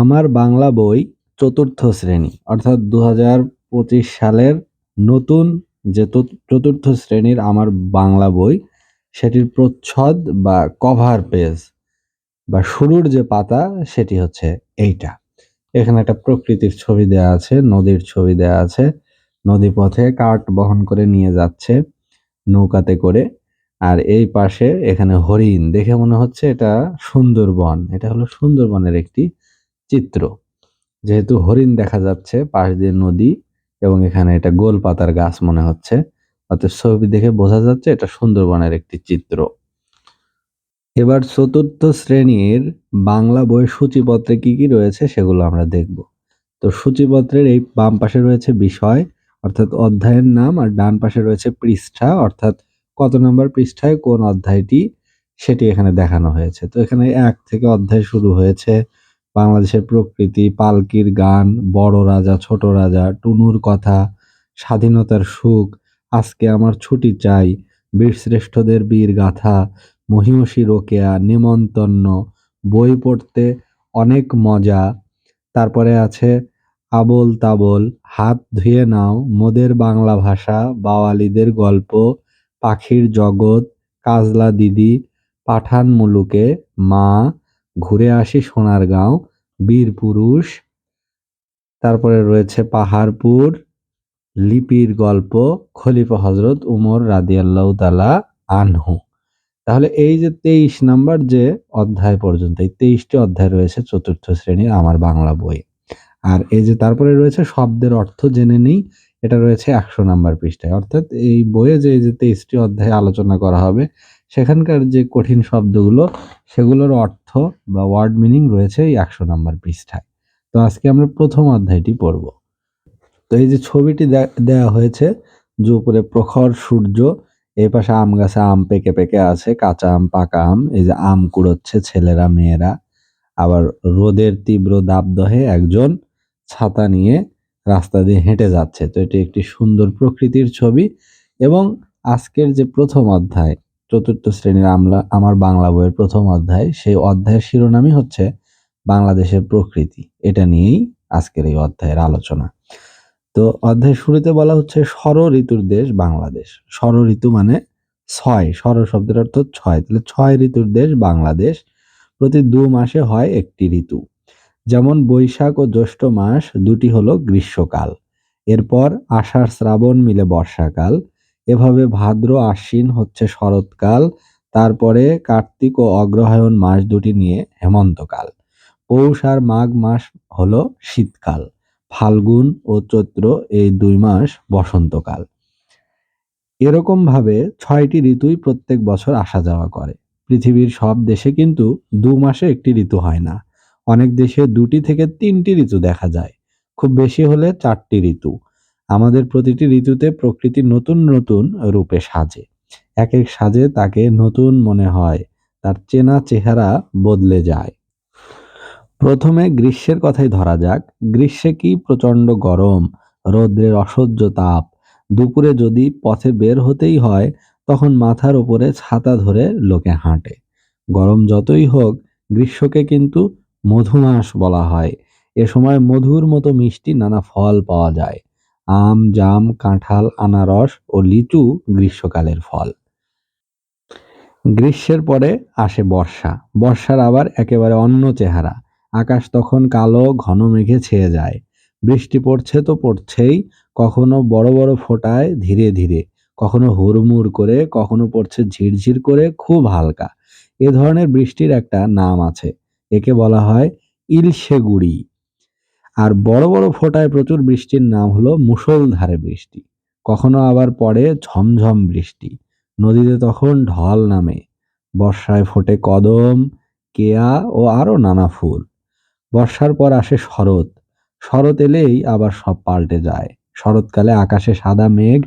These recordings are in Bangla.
আমার বাংলা বই চতুর্থ শ্রেণি, অর্থাৎ দু পঁচিশ সালের নতুন যে চতুর্থ শ্রেণির আমার বাংলা বই, সেটির প্রচ্ছদ বা কভার পেজ বা শুরুর যে পাতা, সেটি হচ্ছে এইটা। এখানে একটা প্রকৃতির ছবি দেয়া আছে, নদীর ছবি দেয়া আছে নদী পথে কাঠ বহন করে নিয়ে যাচ্ছে নৌকাতে করে, আর এই পাশে এখানে হরিণ, দেখে মনে হচ্ছে এটা সুন্দরবন, এটা হলো সুন্দরবনের একটি চিত্র। যেহেতু হরিণ দেখা যাচ্ছে পাশ দিয়ে নদী এবং এখানে এটা গোল পাতার গাছ মনে হচ্ছে। অর্থাৎ ছবি দেখে বোঝা যাচ্ছে এটা সুন্দরবনের একটি চিত্র। এবার চতুর্থ শ্রেণির বাংলা বইয়ের সূচিপত্রে কি কি রয়েছে সেগুলো আমরা দেখব। তো সূচিপত্রের এই বাম পাশে রয়েছে বিষয়, অর্থাৎ অধ্যায়ের নাম, আর ডান পাশে রয়েছে পৃষ্ঠা, অর্থাৎ কত নম্বর পৃষ্ঠায় কোন অধ্যায়টি সেটি এখানে দেখানো হয়েছে। তো এখানে এক থেকে অধ্যায় শুরু হয়েছে। বাংলাদেশের প্রকৃতি, পালকির গান, বড় রাজা, ছোট রাজা, টুনুর কথা, স্বাধীনতার সুখ, আজকে আমার ছুটি চাই, বীরশ্রেষ্ঠদের বীর গাথা, মহিষী রোকেয়া নিমন্তন্ন বই পড়তে অনেক মজা। তারপরে আছে আবোল তাবোল, হাত ধুয়ে নাও মোদের বাংলা ভাষা, বাওয়ালিদের গল্প, পাখির জগৎ, কাজলা দিদি, পাঠান মুলুকে মা ঘুরে আসি সোনারগাঁও, বীর পুরুষ, তারপরে রয়েছে পাহাড়পুর, লিপির গল্প, খলিফা হজরত উমর রাদিয়াল্লাহু তালা আনহু। তাহলে এই যে তেইশ নাম্বার যে অধ্যায় পর্যন্ত, এই তেইশটি অধ্যায় রয়েছে চতুর্থ শ্রেণির আমার বাংলা বই। আর এই যে তারপরে রয়েছে শব্দের অর্থ জেনে নিই, এটা রয়েছে একশো নাম্বার পৃষ্ঠায়। অর্থাৎ এই বইয়ে যে এই যে তেইশটি অধ্যায় আলোচনা করা হবে সেখানকার যে কঠিন শব্দগুলো, সেগুলোর অর্থ বা ওয়ার্ড মিনিং রয়েছে এই একশো নাম্বার পৃষ্ঠায়। তো আজকে আমরা প্রথম অধ্যায়টি পড়ব। তো এই যে ছবিটি দেয়া হয়েছে, যে উপরে প্রখর সূর্য এই পাশে আম গাছে আম পেকে পেকে আছে, কাঁচা আম, পাকা আম, এই যে আম কুড়োচ্ছে ছেলেরা, মেয়েরা। আবার রোদের তীব্র দাবদহে একজন ছাতা নিয়ে রাস্তা দিয়ে হেঁটে যাচ্ছে। তো এটি একটি সুন্দর প্রকৃতির ছবি এবং আজকের যে প্রথম অধ্যায় চতুর্থ শ্রেণির আমলা, আমার বাংলা বইয়ের প্রথম অধ্যায়। সেই অধ্যায়ের শিরোনামই হচ্ছে বাংলাদেশের প্রকৃতি। এটা নিয়েই আজকের এই অধ্যায়ের আলোচনা। তো অধ্যায়ের শুরুতে বলা হচ্ছে ষড় ঋতুর দেশ বাংলাদেশ। ষড় ঋতু মানে ছয়। ষড় শব্দের অর্থ ছয়। তাহলে ছয় ঋতুর দেশ বাংলাদেশ। প্রতি দু মাসে হয় একটি ঋতু। যেমন বৈশাখ ও জ্যৈষ্ঠ মাস দুটি হলো গ্রীষ্মকাল। এরপর আষাঢ় শ্রাবণ মিলে বর্ষাকাল। এভাবে ভাদ্র আশ্বিন হচ্ছে শরৎকাল, তারপরে কার্তিক ও অগ্রহায়ণ মাস দুটি নিয়ে হেমন্তকাল। পৌষ আর মাঘ মাস হলো শীতকাল, ফাল্গুন ও চৈত্র এই দুই মাস বসন্তকাল। এরকম ভাবে ছয়টি ঋতুই প্রত্যেক বছর আসা যাওয়া করে। পৃথিবীর সব দেশে কিন্তু দু মাসে একটি ঋতু হয় না। অনেক দেশে দুটি থেকে তিনটি ঋতু দেখা যায়। খুব বেশি হলে চারটি ঋতু। আমাদের প্রতিটি ঋতুতে প্রকৃতি নতুন নতুন রূপে সাজে। এক এক সাজে তাকে নতুন মনে হয়, তার চেনা চেহারা বদলে যায়। প্রথমে গ্রীষ্মের কথাই ধরা যাক। গ্রীষ্মে কি প্রচণ্ড গরম, রৌদ্রের অসহ্য তাপ, দুপুরে যদি পথে বের হতেই হয়, তখন মাথার উপরে ছাতা ধরে লোকে হাঁটে। গরম যতই হোক, গ্রীষ্মকে কিন্তু মধুমাস বলা হয়। এ সময় মধুর মতো মিষ্টি নানা ফল পাওয়া যায়। আম, জাম, কাঁঠাল, আনারস ও লিচু গ্রীষ্মকালের ফল। গ্রীষ্মের পরে আসে বর্ষা। বর্ষার আবার একেবারে অন্য চেহারা। আকাশ তখন কালো, ঘন মেঘে ছেয়ে যায়। বৃষ্টি পড়ছে তো পড়ছেই, কখনো বড় বড় ফোঁটায় ধীরে ধীরে। কখনো হুড়মুড় করে, কখনো পড়ছে ঝিরঝির করে, খুব হালকা। এ ধরনের বৃষ্টির একটা নাম আছে। একে বলা হয় ইলশে গুড়ি আর বড় বড় ফোটায় প্রচুর বৃষ্টির নাম হলো মুষলধারে বৃষ্টি। কখনো আবার পড়ে ঝমঝম বৃষ্টি। নদীতে তখন ঢল নামে। বর্ষায় ফোটে কদম, কেয়া ও আরও নানা ফুল। বর্ষার পর আসে শরৎ। শরৎ এলেই আবার সব পাল্টে যায়। শরৎকালে আকাশে সাদা মেঘ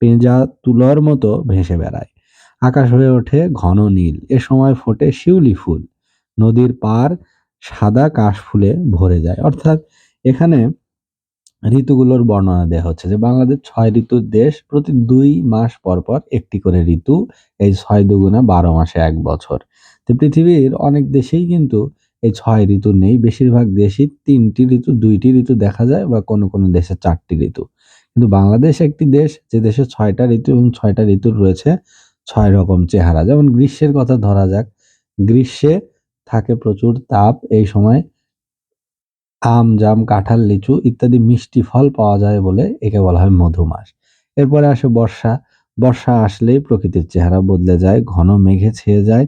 পেঁজা তুলোর মতো ভেসে বেড়ায়। আকাশ হয়ে ওঠে ঘন নীল। এ সময় ফোটে শিউলি ফুল। নদীর পার সাদা কাশ ফুলে ভরে যায়। অর্থাৎ এখানে ঋতুগুলোর বর্ণনা দেওয়া হচ্ছে যে বাংলাদেশ ছয় ঋতুর দেশ প্রতি দুই মাস পর পর একটি করে ঋতু, এই ছয় দুগুণা বারো মাসে এক বছর। তো পৃথিবীর অনেক দেশেই কিন্তু এই ছয় ঋতু নেই। বেশিরভাগ দেশই তিনটি ঋতু, দুইটি ঋতু দেখা যায় বা কোনো কোনো দেশে চারটি ঋতু। কিন্তু বাংলাদেশ একটি দেশ যে দেশে ছয়টা ঋতু এবং ছয়টা ঋতুর রয়েছে, ছয় রকম চেহারা। যেমন গ্রীষ্মের কথা ধরা যাক, গ্রীষ্মে থাকে প্রচুর তাপ, এই সময় আম, জাম, কাঁঠাল, লিচু ইত্যাদি মিষ্টি ফল পাওয়া যায় বলে একে বলা হয় মধুমাস। এরপরে আসে বর্ষা। বর্ষা আসলেই প্রকৃতির চেহারা বদলে যায়, ঘন মেঘে ছেয়ে যায়,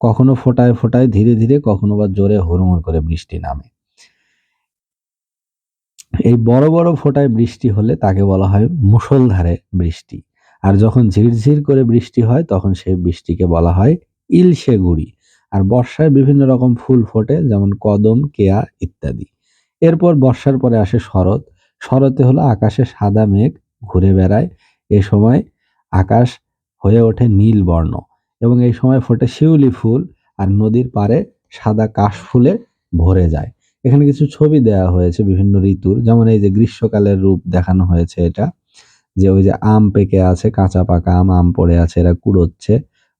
কখনো ফোটায় ফোটায়, ধীরে ধীরে কখনো বা জোরে হুড়মুড় করে বৃষ্টি নামে। এই বড় বড় ফোটায় বৃষ্টি হলে তাকে বলা হয় মুষলধারে বৃষ্টি। আর যখন ঝিরঝির করে বৃষ্টি হয়, তখন সেই বৃষ্টিকে বলা হয় ইলশে গুড়ি আর বর্ষায় বিভিন্ন রকম ফুল ফোটে, যেমন কদম, কেয়া ইত্যাদি। এরপর বর্ষার পরে আসে শরৎ। শরতে হলো আকাশে সাদা মেঘ ঘুরে বেড়ায়। এ সময় আকাশ হয়ে ওঠে নীল বর্ণ এবং এই সময় ফোটে শিউলি ফুল আর নদীর পাড়ে সাদা কাশ ফুলে ভরে যায়। এখানে কিছু ছবি দেওয়া হয়েছে বিভিন্ন ঋতুর। যেমন এই যে গ্রীষ্মকালের রূপ দেখানো হয়েছে এটা। যে ওই যে আম পেকে আছে, কাঁচা পাকা আম আম পড়ে আছে, এরা কুড়োচ্ছে।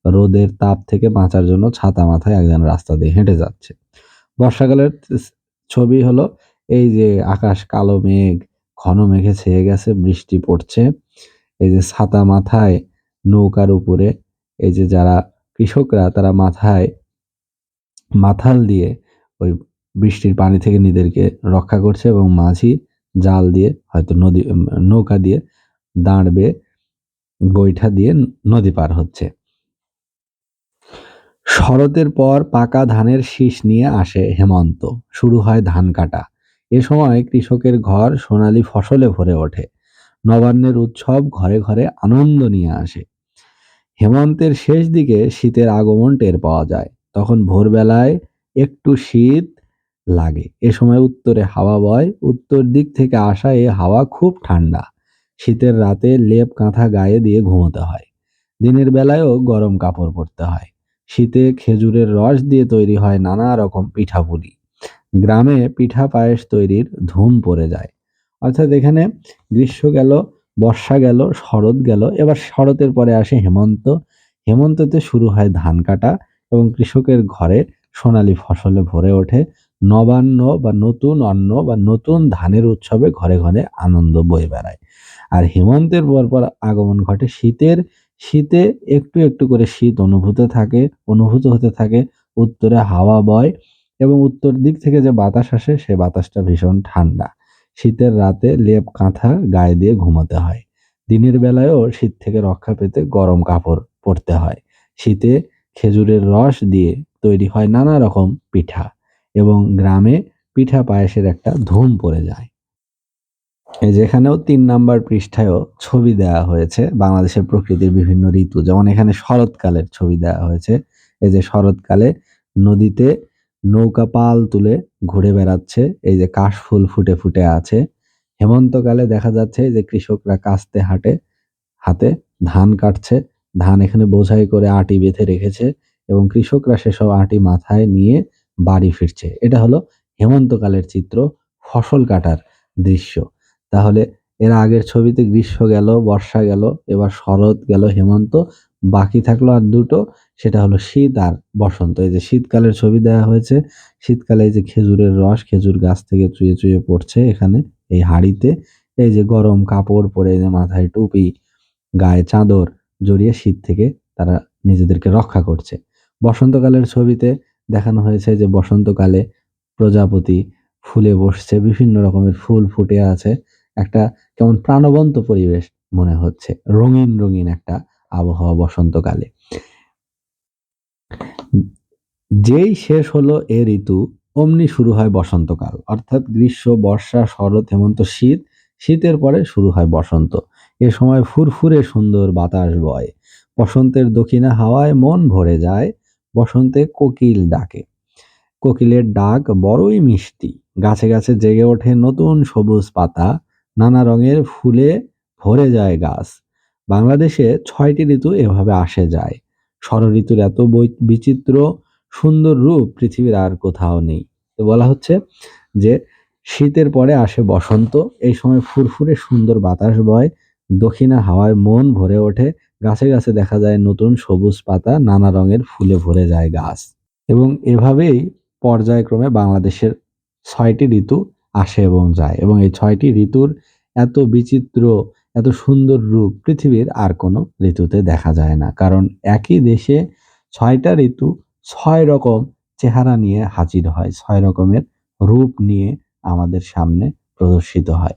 রোদের তাপ থেকে বাঁচার জন্য ছাতা মাথায় একজন রাস্তা দিয়ে হেঁটে যাচ্ছে। বর্ষাকালের ছবি হলো এই যে আকাশ কালো মেঘ, ঘন মেঘে ছেয়ে গেছে, বৃষ্টি পড়ছে। এই যে ছাতা মাথায় নৌকার উপরে, এই যে যারা কৃষকরা তারা মাথায় মাথাল দিয়ে ওই বৃষ্টির পানি থেকে নিজেদেরকে রক্ষা করছে এবং মাঝি জাল দিয়ে হয়তো নদী, নৌকা দিয়ে দাঁড়বে বৈঠা দিয়ে নদী পার হচ্ছে। শরতের পর পাকা ধানের শীষ নিয়ে আসে হেমন্ত। শুরু হয় ধান কাটা। এ সময় কৃষকের ঘর সোনালি ফসলে ভরে ওঠে। নবান্নের উৎসব ঘরে ঘরে আনন্দ নিয়ে আসে। হেমন্তের শেষ দিকে শীতের আগমন টের পাওয়া যায়। তখন ভোরবেলায় একটু শীত লাগে। এ সময় উত্তরে হাওয়া বয়। উত্তর দিক থেকে আসা এ হাওয়া খুব ঠান্ডা। শীতের রাতে লেপ কাঁথা গায়ে দিয়ে ঘুমোতে হয়। দিনের বেলায়ও গরম কাপড় পরতে হয়। শীতে খেজুরের রস দিয়ে তৈরি হয় নানা রকম পিঠাপুলি। গ্রামে পিঠা পায়েস তৈরির ধুম পড়ে যায়। অর্থাৎ এখানে গ্রীষ্ম গেল, বর্ষা গেল, শরৎ গেল, এবার শরতের পরে আসে হেমন্ত। হেমন্ততে শুরু হয় ধান কাটা এবং কৃষকের ঘরে সোনালি ফসলে ভরে ওঠে। নবান্ন বা নতুন অন্ন বা নতুন ধানের উৎসবে ঘরে ঘরে আনন্দ বয়ে বেড়ায়। আর হেমন্তের পর পর আগমন ঘটে শীতের শীতে একটু একটু করে শীত অনুভূত থাকে, অনুভূত হতে থাকে উত্তরে হাওয়া বয় এবং উত্তর দিক থেকে যে বাতাস আসে সে বাতাসটা ভীষণ ঠান্ডা। শীতের রাতে লেপ কাঁথা গায়ে দিয়ে ঘুমাতে হয়। দিনের বেলায়ও শীত থেকে রক্ষা পেতে গরম কাপড় পরতে হয়। শীতে খেজুরের রস দিয়ে তৈরি হয় নানা রকম পিঠা এবং গ্রামে পিঠা পায়েসের একটা ধুম পড়ে যায়। যেখানেও তিন নাম্বার পৃষ্ঠায়ও ছবি দেওয়া হয়েছে, বাংলাদেশের প্রকৃতির বিভিন্ন ঋতু। যেমন এখানে শরৎকালের ছবি দেওয়া হয়েছে। এই যে শরৎকালে নদীতে নৌকা পাল তুলে ঘুরে বেড়াচ্ছে, এই যে কাশ ফুল ফুটে ফুটে আছে। হেমন্তকালে দেখা যাচ্ছে যে কৃষকরা কাস্তে হাটে, হাতে ধান কাটছে। ধান এখানে বোঝাই করে আটি বেঁধে রেখেছে এবং কৃষকরা সেসব আটি মাথায় নিয়ে বাড়ি ফিরছে। এটা হলো হেমন্তকালের চিত্র, ফসল কাটার দৃশ্য। তাহলে এর আগের ছবিতে গ্রীষ্ম গেল, বর্ষা গেল, এবার শরৎ গেল, হেমন্ত, বাকি থাকল আর দুটো, সেটা হলো শীত আর বসন্ত। এই যে শীতকালের ছবি দেওয়া হয়েছে, শীতকালে এই যে খেজুরের রস, খেজুর গাছ থেকে চুয়ে চুয়ে পড়ছে এখানে, এই হাড়িতে। এই যে গরম কাপড় পরে যে মাথায় টুপি, গায়ে চাদর জড়িয়ে শীত থেকে তারা নিজেদেরকে রক্ষা করছে। বসন্তকালের ছবিতে দেখানো হয়েছে যে বসন্তকালে প্রজাপতি ফুলে বসছে, বিভিন্ন রকমের ফুল ফুটে আছে একটা কেমন প্রাণবন্ত পরিবেশ মনে হচ্ছে, রঙিন রঙিন একটা আবহাওয়া বসন্তকালে। যেই শেষ হলো এ ঋতু, অমনি শুরু হয় বসন্তকাল। অর্থাৎ গ্রীষ্ম, বর্ষা, শরৎ, হেমন্ত, শীত, শীতের পরে শুরু হয় বসন্ত। এ সময় ফুরফুরে সুন্দর বাতাস বয়। বসন্তের দক্ষিণা হাওয়ায় মন ভরে যায়, বসন্তে কোকিল ডাকে। কোকিলের ডাক বড়ই মিষ্টি। গাছে গাছে জেগে ওঠে নতুন সবুজ পাতা। নানা রঙের ফুলে ভরে যায় গাছ। বাংলাদেশে ছয়টি ঋতু এভাবে আসে যায়। ঋতুর এত বিচিত্র, সুন্দর রূপ পৃথিবীর আর কোথাও নেই। তো বলা হচ্ছে যে, শীতের পরে আসে বসন্ত, এই সময় ফুরফুরে সুন্দর বাতাস বয়, দক্ষিণা হাওয়ায় মন ভরে ওঠে, গাছে গাছে দেখা যায় নতুন সবুজ পাতা, নানা রঙের ফুলে ভরে যায় গাছ। এবং এভাবেই পর্যায়ক্রমে বাংলাদেশের ছয়টি ঋতু আসে এবং যায়। এবং এই ছয়টি ঋতুর এত বিচিত্র, এত সুন্দর রূপ পৃথিবীর আর কোনো ঋতুতে দেখা যায় না। কারণ একই দেশে ছয়টা ঋতু ছয় রকম চেহারা নিয়ে হাজির হয়, ছয় রকমের রূপ নিয়ে আমাদের সামনে প্রদর্শিত হয়।